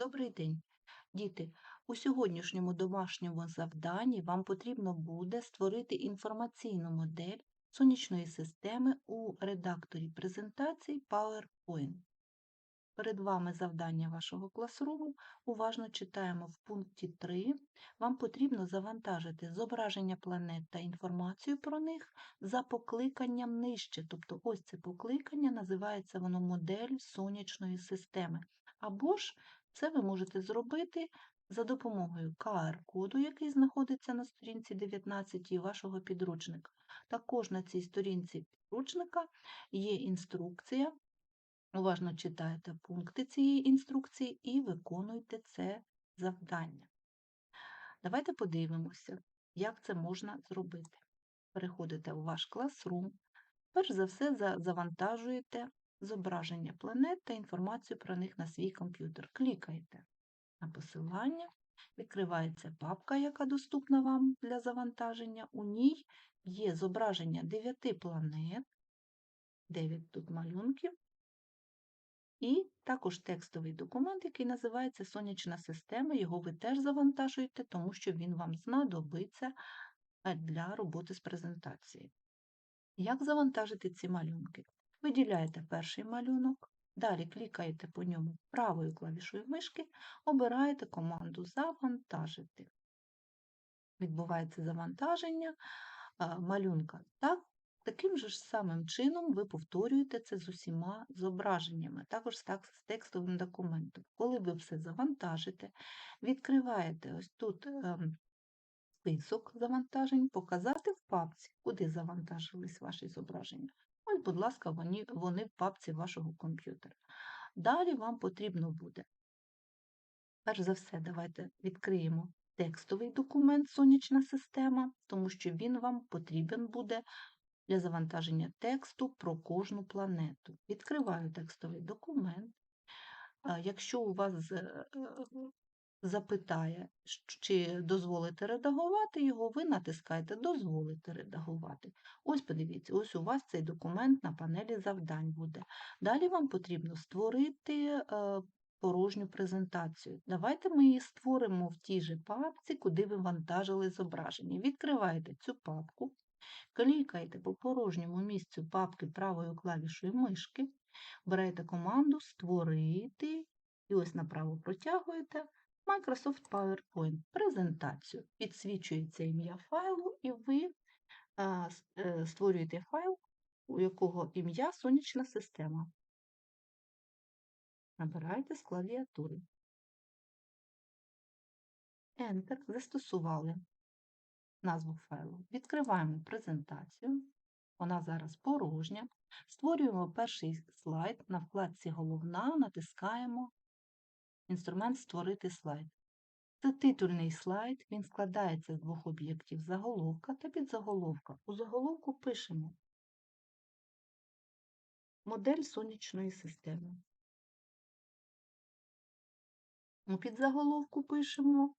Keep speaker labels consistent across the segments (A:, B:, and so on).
A: Добрий день, діти. У сьогоднішньому домашньому завданні вам потрібно буде створити інформаційну модель сонячної системи у редакторі презентацій PowerPoint. Перед вами завдання вашого класруму. Уважно читаємо в пункті 3. Вам потрібно завантажити зображення планет та інформацію про них за покликанням нижче. Тобто ось це покликання називається воно модель сонячної системи. Або ж це ви можете зробити за допомогою QR-коду, який знаходиться на сторінці 19 вашого підручника. Також на цій сторінці підручника є інструкція. Уважно читайте пункти цієї інструкції і виконуйте це завдання. Давайте подивимося, як це можна зробити. Переходите у ваш класрум. Перш за все, завантажуєте зображення планет та інформацію про них на свій комп'ютер. Клікаєте на посилання, відкривається папка, яка доступна вам для завантаження. У ній є зображення 9 планет, 9 тут малюнків, і також текстовий документ, який називається Сонячна система. Його ви теж завантажуєте, тому що він вам знадобиться е, для роботи з презентацією. Як завантажити ці малюнки? Виділяєте перший малюнок, далі клікаєте по ньому правою клавішою мишки, обираєте команду Завантажити. Відбувається завантаження малюнка. Так, Таким же ж самим чином ви повторюєте це з усіма зображеннями, також з текстовим документом. Коли ви все завантажите, відкриваєте ось тут ем, список завантажень, показати в папці, куди завантажились ваші зображення. Ось, будь ласка, вони, вони в папці вашого комп'ютера. Далі вам потрібно буде, перш за все, давайте відкриємо текстовий документ Сонячна система, тому що він вам потрібен буде для завантаження тексту про кожну планету. Відкриваю текстовий документ. Якщо у вас е, запитає, чи дозволите редагувати його, ви натискаєте Дозволити редагувати. Ось подивіться, ось у вас цей документ на панелі завдань буде. Далі вам потрібно створити е, порожню презентацію. Давайте ми її створимо в тій же папці, куди ви вантажили зображення. Відкриваєте цю папку, клікаєте по порожньому місцю папки правою клавішою мишки, берете команду Створити і ось направо протягуєте Microsoft PowerPoint презентацію. Підсвічується ім'я файлу, і ви е, створюєте файл, у якого ім'я сонячна система. Набирайте з клавіатури. Enter. Застосували назву файлу. Відкриваємо презентацію. Вона зараз порожня. Створюємо перший слайд на вкладці Головна, натискаємо інструмент Створити слайд. Це титульний слайд, він складається з двох об'єктів заголовка та підзаголовка. У заголовку пишемо модель сонячної системи. У підзаголовку пишемо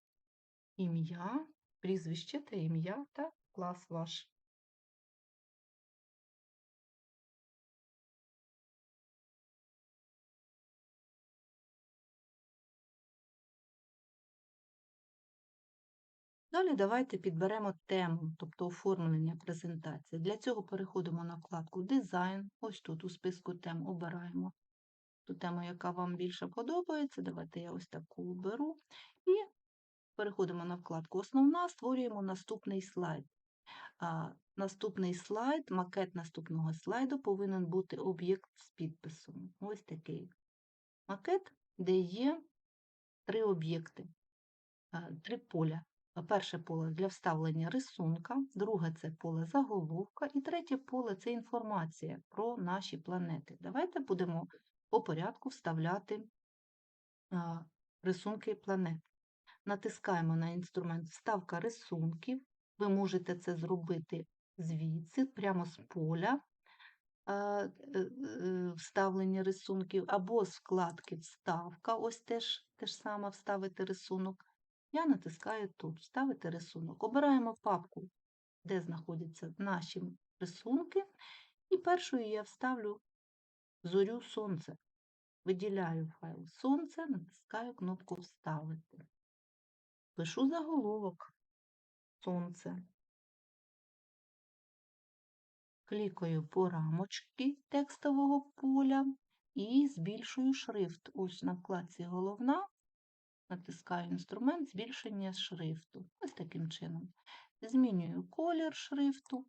A: ім'я прізвище та ім'я та клас ваш. Далі давайте підберемо тему, тобто оформлення презентації. Для цього переходимо на вкладку Дизайн. Ось тут у списку тем обираємо ту тему, яка вам більше подобається. Давайте я ось таку оберу. І Переходимо на вкладку Основна, створюємо наступний слайд. Наступний слайд, макет наступного слайду повинен бути об'єкт з підписом. Ось такий макет, де є три об'єкти, три поля. Перше поле для вставлення рисунка, друге це поле заголовка, і третє поле це інформація про наші планети. Давайте будемо по порядку вставляти рисунки планет натискаємо на інструмент Вставка рисунків. Ви можете це зробити звідси, прямо з поля е, е, вставлення рисунків, або з вкладки Вставка, ось теж те ж саме вставити рисунок. Я натискаю тут Вставити рисунок. Обираємо папку, де знаходяться наші рисунки, і першою я вставлю зорю сонце. Виділяю файл сонце, натискаю кнопку Вставити. Пишу заголовок Сонце. Клікаю по рамочці текстового поля і збільшую шрифт. Ось на вкладці Головна натискаю інструмент збільшення шрифту. Ось таким чином. Змінюю колір шрифту,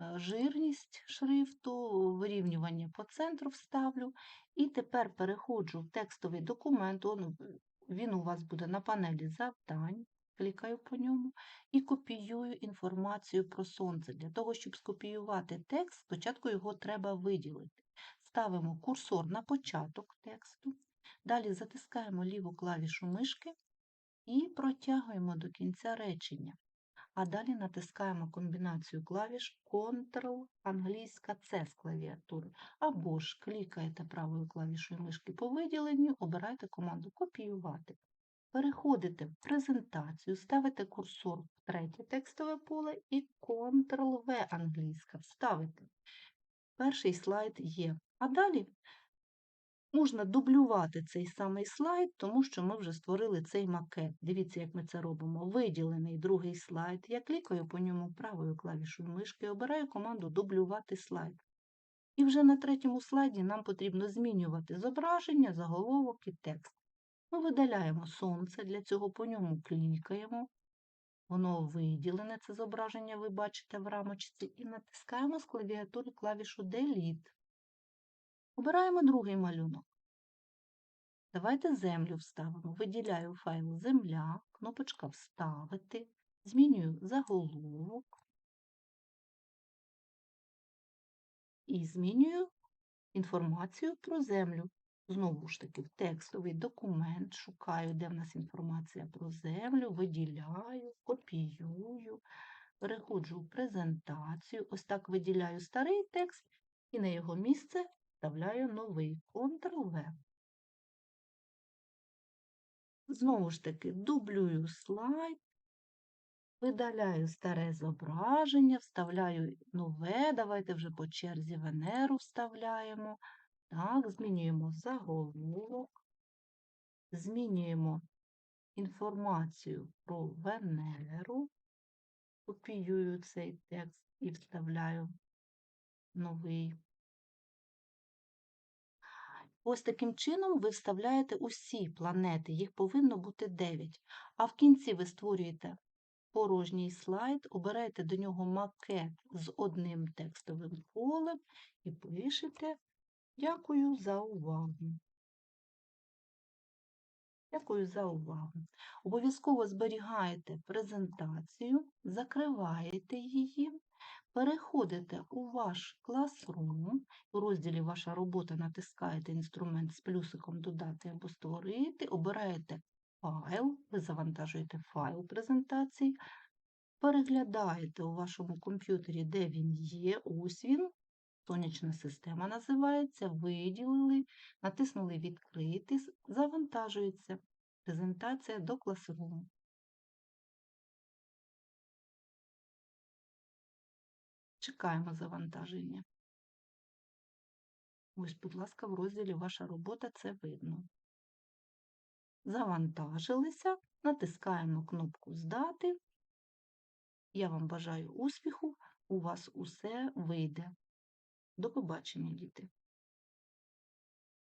A: е, жирність шрифту, вирівнювання по центру вставлю. І тепер переходжу в текстовий документ. Он, Він у вас буде на панелі завдань. Клікаю по ньому і копіюю інформацію про сонце. Для того, щоб скопіювати текст, спочатку його треба виділити. Ставимо курсор на початок тексту, далі затискаємо ліву клавішу мишки і протягуємо до кінця речення. А далі натискаємо комбінацію клавіш Ctrl, англійська C з клавіатури. Або ж клікаєте правою клавішою мишки по виділенню, обирайте команду Копіювати. Переходите в презентацію, ставите курсор в третє текстове поле і Ctrl-V англійська вставите. Перший слайд є. А далі можна дублювати цей самий слайд, тому що ми вже створили цей макет. Дивіться, як ми це робимо. Виділений другий слайд. Я клікаю по ньому правою клавішою мишки, обираю команду Дублювати слайд. І вже на третьому слайді нам потрібно змінювати зображення, заголовок і текст. Ми видаляємо сонце, для цього по ньому клікаємо. Воно виділене, це зображення ви бачите в рамочці, і натискаємо з клавіатури клавішу Delete. Обираємо другий малюнок. Давайте землю вставимо. Виділяю файл Земля, кнопочка Вставити, змінюю заголовок і змінюю інформацію про землю. Знову ж таки, в текстовий документ шукаю, де в нас інформація про землю, виділяю, копіюю, переходжу в презентацію. Ось так виділяю старий текст і на його місце вставляю новий Ctrl-V. Знову ж таки, дублюю слайд, видаляю старе зображення, вставляю нове, давайте вже по черзі Венеру вставляємо. Так, змінюємо заголовок, змінюємо інформацію про Венеру, копіюю цей текст і вставляю новий. Ось таким чином ви вставляєте усі планети, їх повинно бути 9. А в кінці ви створюєте порожній слайд, обираєте до нього макет з одним текстовим полем і пишете Дякую за увагу. Дякую за увагу. Обов'язково зберігаєте презентацію, закриваєте її, переходите у ваш класрум, у розділі Ваша робота натискаєте інструмент з плюсиком Додати або Створити, обираєте файл, ви завантажуєте файл презентації, переглядаєте у вашому комп'ютері, де він є, ось він, Сонячна система називається, виділили, натиснули Відкрити, завантажується презентація до класруму. Чекаємо завантаження. Ось, будь ласка, в розділі Ваша робота це видно. Завантажилися, натискаємо кнопку Здати. Я вам бажаю успіху, у вас усе вийде. До побачення, діти!